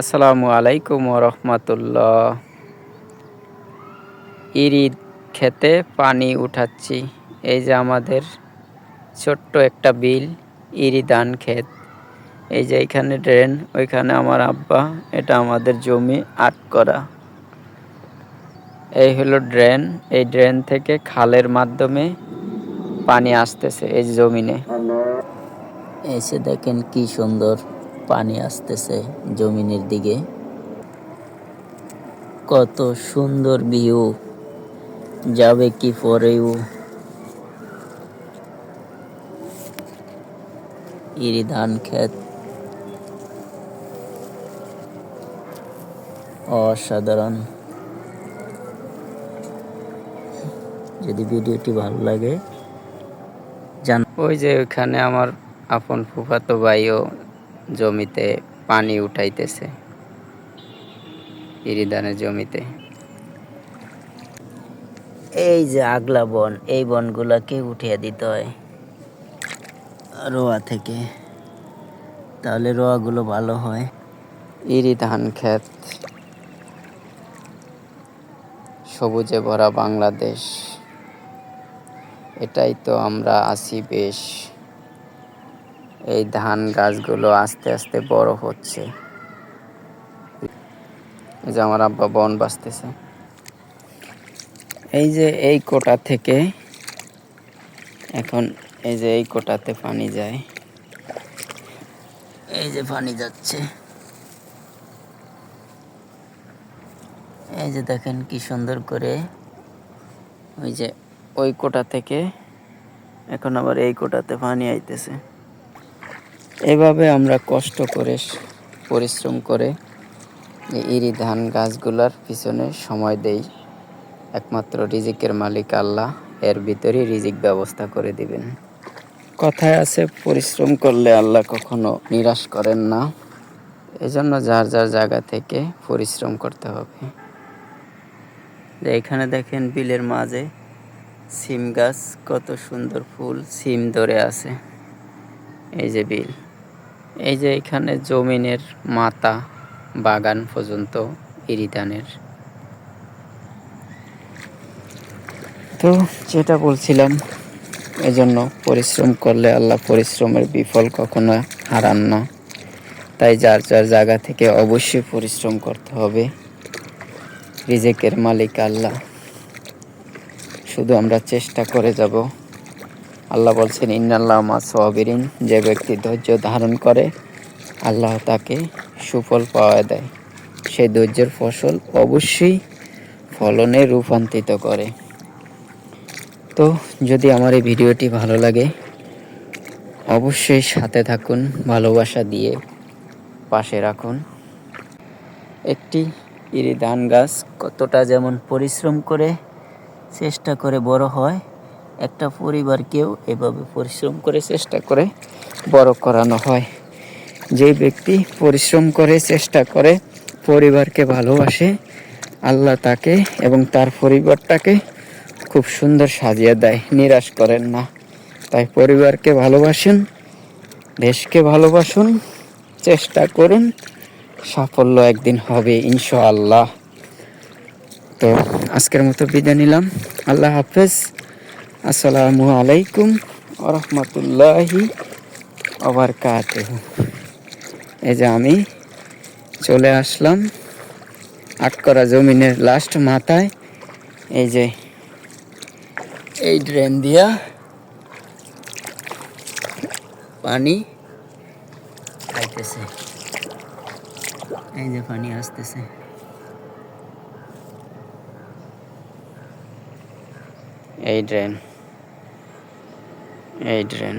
আসসালামু আলাইকুম রহমতুল্লাহ। ইরিদ খেতে পানি উঠাচ্ছি। এই যে আমাদের ছোট্ট একটা বিল ইরি ধান ক্ষেত। এই যে এখানে ড্রেন, ওইখানে আমার আব্বা, এটা আমাদের জমি আট করা। এই হলো ড্রেন। এই ড্রেন থেকে খালের মাধ্যমে পানি আসতেছে এই জমিনে। এসে দেখেন কি সুন্দর। পানি আসতেছে জমিনের দিকে। কত সুন্দর ভিউ যাবে কি পরেও। ইরি ধান ক্ষেত। অসাধারণ। যদি ভিডিওটি ভালো লাগে, জান ওই যে ওইখানে আমার আপন ফুফাতো ভাইও জমিতে পানি উঠাইতেছে ইরিদানের জমিতে। এই যে আগলা বন এই বনগুলাকে উঠিয়ে দিতে হয়? রোয়া থেকে। তাহলে রোয়াগুলো ভালো হয়। ইরি ধান ক্ষেত সবুজে ভরা বাংলাদেশ। এটাই তো আমরা আছি বেশ। এই ধান গাছগুলো আস্তে আস্তে বড় হচ্ছে। এই যে আমার আব্বা বন বাঁচতেছে। এই যে এই কোটা থেকে এখন এই যে এই কোটাতে পানি যায়। এই যে পানি যাচ্ছে। এই যে দেখেন কি সুন্দর করে ওই যে ওই কোটা থেকে এখন আবার এই কোটাতে পানি আইতেছে। এভাবে আমরা কষ্ট করে পরিশ্রম করে ইরি ধান গাছগুলার পিছনে সময় দেই। একমাত্র রিজিকের মালিক আল্লাহ, এর ভিতরেই রিজিক ব্যবস্থা করে দিবেন। কথায় আছে, পরিশ্রম করলে আল্লাহ কখনো নিরাশ করেন না। এজন্য যার যার জায়গা থেকে পরিশ্রম করতে হবে। এখানে দেখেন বিলের মাঝে সিম গাছ, কত সুন্দর ফুল, সিম ধরে আছে। এই যে বিল। এই যে এখানে জমিনের মাতা বাগান পর্যন্ত ইরিদানের। তো যেটা বলছিলাম, এজন্য পরিশ্রম করলে আল্লাহ পরিশ্রমের বিফল কখনো হারান না। তাই যার যার জায়গা থেকে অবশ্যই পরিশ্রম করতে হবে। রিজেকের মালিক আল্লাহ। শুধু আমরা চেষ্টা করে যাব। আল্লাহ বলছেন, ইন্নাল্লাহ মা সবিরিন যে ব্যক্তি ধৈর্য ধারণ করে, আল্লাহ তাকে সুফল পাওয়া দেয়। সেই ধৈর্যের ফসল অবশ্যই ফলনে রূপান্তরিত করে। তো যদি আমার এই ভিডিওটি ভালো লাগে, অবশ্যই সাথে থাকুন, ভালোবাসা দিয়ে পাশে রাখুন। একটি ইরি ধান গাছ কতটা যেমন পরিশ্রম করে, চেষ্টা করে বড় হয় একটা পরিবারকেও এভাবে পরিশ্রম করে চেষ্টা করে বড় করানো হয়। যে ব্যক্তি পরিশ্রম করে, চেষ্টা করে, পরিবারকে ভালোবাসে, আল্লাহ তাকে এবং তার পরিবারটাকে খুব সুন্দর সাজিয়ে দেয়, নিরাশ করেন না। তাই পরিবারকে ভালোবাসুন, দেশকে ভালোবাসুন, চেষ্টা করুন, সাফল্য একদিন হবে ইনশাআল্লাহ। তো আজকের মতো বিদায় নিলাম। আল্লাহ হাফেজ। আসসালামু আলাইকুম রহমতুল্লাহি আবার কাতে এই যে আমি চলে আসলাম আটকরা জমিনের লাস্ট মাথায়। এই যে এই ড্রেন দিয়া পানি খাইতেছে। এই যে পানি আসতেছে। এই ড্রেন এই ড্রেন